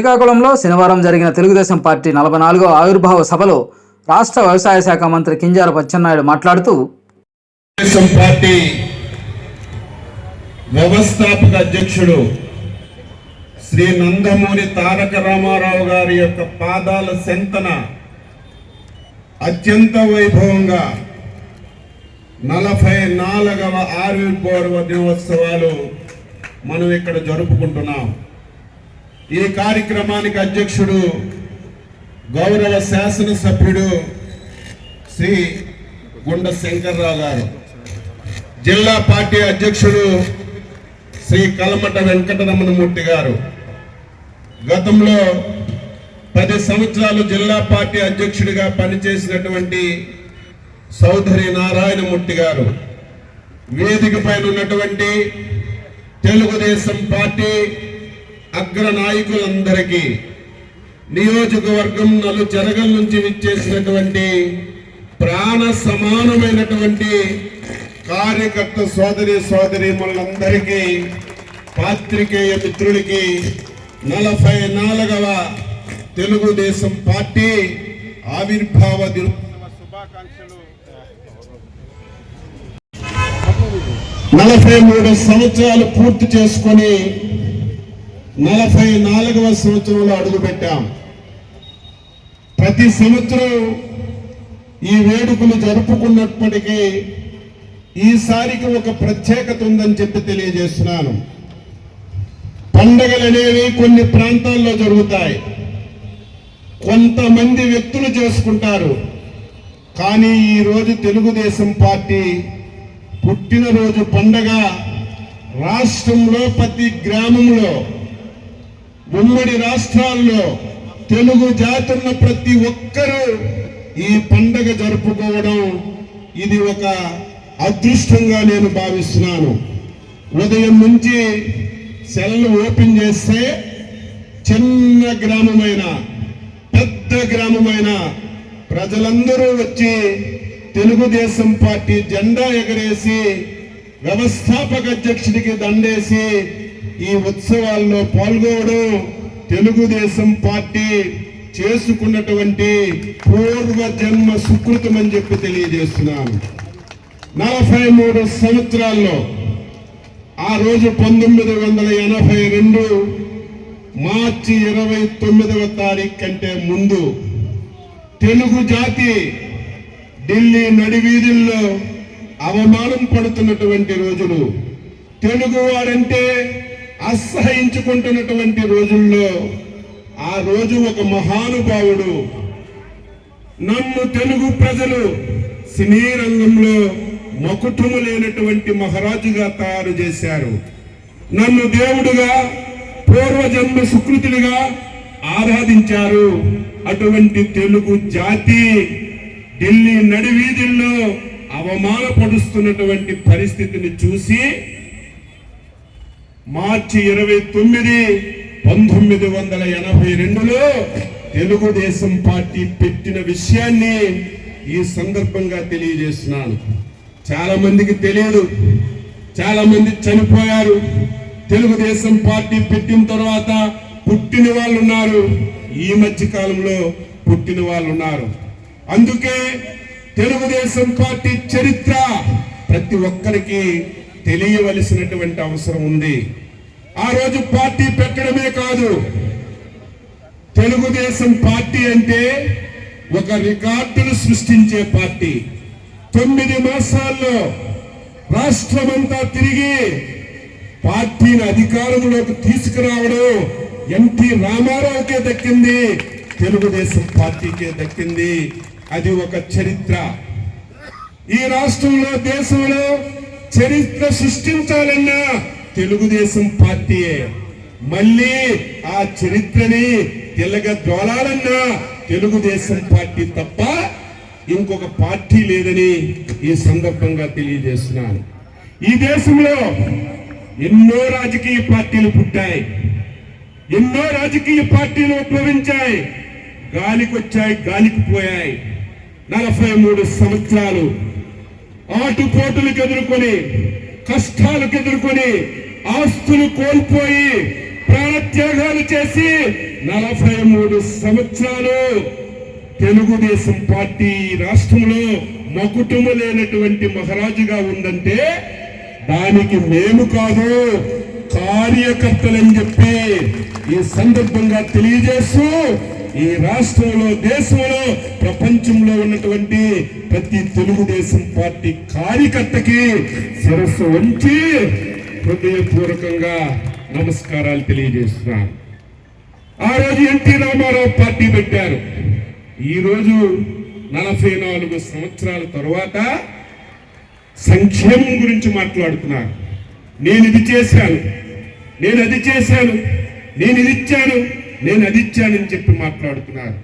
శ్రీకాకుళంలో శనివారం జరిగిన తెలుగుదేశం పార్టీ నలభై నాలుగో ఆవిర్భావ సభలో రాష్ట్ర వ్యవసాయ శాఖ మంత్రి కింజారు పచ్చెన్నాయుడు మాట్లాడుతూ తెలుగుదేశం పార్టీ వ్యవస్థాపక అధ్యక్షుడు శ్రీ నందమూరి తారక రామారావు గారి యొక్క పాదాల సెంతన అత్యంత వైభవంగా నలభై నాలుగవ ఆవిర్భావ దినోత్సవాలు మనం ఇక్కడ జరుపుకుంటున్నాం. ఈ కార్యక్రమానికి అధ్యక్షుడు గౌరవ శాసనసభ్యుడు శ్రీ గుండ శంకర్రావు గారు. జిల్లా పార్టీ అధ్యక్షుడు శ్రీ కలమట వెంకటరమణమూర్తి గారు. గతంలో పది సంవత్సరాలు జిల్లా పార్టీ అధ్యక్షుడిగా పనిచేసినటువంటి సౌదరి నారాయణమూర్తి గారు. వేదిక పైన ఉన్నటువంటి తెలుగుదేశం పార్టీ అగ్ర నాయకులందరికీ నియోజకవర్గం నలు చెరగల నుంచి విచ్చేసినటువంటి ప్రాణ సమానమైనటువంటి కార్యకర్త సోదరి సోదరి మనందరికీ పాత్రికేయ మిత్రులకి నలభై నాలుగవ తెలుగుదేశం పార్టీ ఆవిర్భావ శుభాకాంక్షలు. నలభై మూడు సంవత్సరాలు పూర్తి చేసుకొని నలభై నాలుగవ సంవత్సరంలో అడుగుపెట్టాం. ప్రతి సంవత్సరం ఈ వేడుకలు జరుపుకున్నప్పటికీ ఈసారికి ఒక ప్రత్యేకత ఉందని చెప్పి తెలియజేస్తున్నాను. పండగలు అనేవి కొన్ని ప్రాంతాల్లో జరుగుతాయి. కొంతమంది వ్యక్తులు చేసుకుంటారు. కానీ ఈరోజు తెలుగుదేశం పార్టీ పుట్టినరోజు పండగ రాష్ట్రంలో ప్రతి గ్రామంలో ఉమ్మడి రాష్ట్రాల్లో తెలుగు జాతి ఉన్న ప్రతి ఒక్కరూ ఈ పండగ జరుపుకోవడం ఇది ఒక అదృష్టంగా నేను భావిస్తున్నాను. ఉదయం నుంచి సెల్లు ఓపెన్ చేస్తే చిన్న గ్రామమైన పెద్ద గ్రామమైన ప్రజలందరూ వచ్చి తెలుగుదేశం పార్టీ జెండా ఎగరేసి వ్యవస్థాపక అధ్యక్షుడికి దండేసి ఈ ఉత్సవాల్లో పాల్గొనడం తెలుగుదేశం పార్టీ చేసుకున్నటువంటి పూర్వ జన్మ సుకృతం అని చెప్పి తెలియజేస్తున్నాను. నలభై మూడు సంవత్సరాల్లో ఆ రోజు పంతొమ్మిది వందల ఎనభై రెండు మార్చి ఇరవై తొమ్మిదవ తారీఖు కంటే ముందు తెలుగు జాతి ఢిల్లీ నడివీధుల్లో అవమానం పడుతున్నటువంటి రోజులు. తెలుగు వారంటే అసహించుకుంటున్నటువంటి రోజుల్లో ఆ రోజు ఒక మహానుభావుడు నన్ను తెలుగు ప్రజలు సినీ రంగంలో మకుటము లేనటువంటి మహారాజుగా తయారు చేశారు. నన్ను దేవుడుగా పూర్వజన్మ సుకృతులుగా ఆరాధించారు. అటువంటి తెలుగు జాతి ఢిల్లీ నడివీధుల్లో అవమానపడుస్తున్నటువంటి పరిస్థితిని చూసి మార్చి ఇరవై తొమ్మిది పంతొమ్మిది వందల ఎనభై రెండులో తెలుగుదేశం పార్టీ పెట్టిన విషయాన్ని ఈ సందర్భంగా తెలియజేస్తున్నాను. చాలా మందికి తెలియదు. చాలా మంది చనిపోయారు. తెలుగుదేశం పార్టీ పెట్టిన తర్వాత పుట్టిన వాళ్ళు ఉన్నారు. ఈ మధ్య కాలంలో పుట్టిన వాళ్ళు ఉన్నారు. అందుకే తెలుగుదేశం పార్టీ చరిత్ర ప్రతి ఒక్కరికి తెలియవలసినటువంటి అవసరం ఉంది. ఆ రోజు పార్టీ పెట్టడమే కాదు. తెలుగుదేశం పార్టీ అంటే ఒక రికార్డును సృష్టించే పార్టీ. తొమ్మిది మాసాల్లో రాష్ట్రమంతా తిరిగి పార్టీని అధికారంలోకి తీసుకురావడం ఎన్టీ రామారావుకే దక్కింది తెలుగుదేశం పార్టీకే దక్కింది. అది ఒక చరిత్ర. ఈ రాష్ట్రంలో దేశంలో చరిత్ర సృష్టించాలన్నా తెలుగుదేశం పార్టీయే. మళ్ళీ ఆ చరిత్రని తెల్లగ తిలగద్రోలాలన్నా తెలుగుదేశం పార్టీ తప్ప ఇంకొక పార్టీ లేదని ఈ సందర్భంగా తెలియజేస్తున్నాను. ఈ దేశంలో ఎన్నో రాజకీయ పార్టీలు పుట్టాయి. ఎన్నో రాజకీయ పార్టీలు ఉద్భవించాయి. గాలికి వచ్చాయి గాలికి పోయాయి. నలభై మూడు సంవత్సరాలు ఆటుపోటులకు ఎదుర్కొని కష్టాలకు ఎదుర్కొని ఆస్తులు కోల్పోయి ప్రాణత్యాగాలు చేసి నలభై మూడు సంవత్సరాలు తెలుగుదేశం పార్టీ రాష్ట్రంలో మకుటము లేనటువంటి మహారాజుగా ఉందంటే దానికి మేము కాదు కార్యకర్తలని చెప్పి ఈ సందర్భంగా తెలియజేస్తూ ఈ రాష్ట్రంలో దేశంలో ప్రపంచంలో ఉన్నటువంటి ప్రతి తెలుగుదేశం పార్టీ కార్యకర్తకి శిరస్సు వంచి హృదయపూర్వకంగా నమస్కారాలు తెలియజేస్తున్నాను. ఆ రోజు ఎన్టీ రామారావు పార్టీ పెట్టారు. ఈరోజు నలభై నాలుగు సంవత్సరాల తర్వాత సంక్షేమం గురించి మాట్లాడుతున్నారు. నేను ఇది చేశాను. నేను అది చేశాను. నేను ఇది ఇచ్చాను. నేను అది ఇచ్చానని చెప్పి మాట్లాడుతున్నారు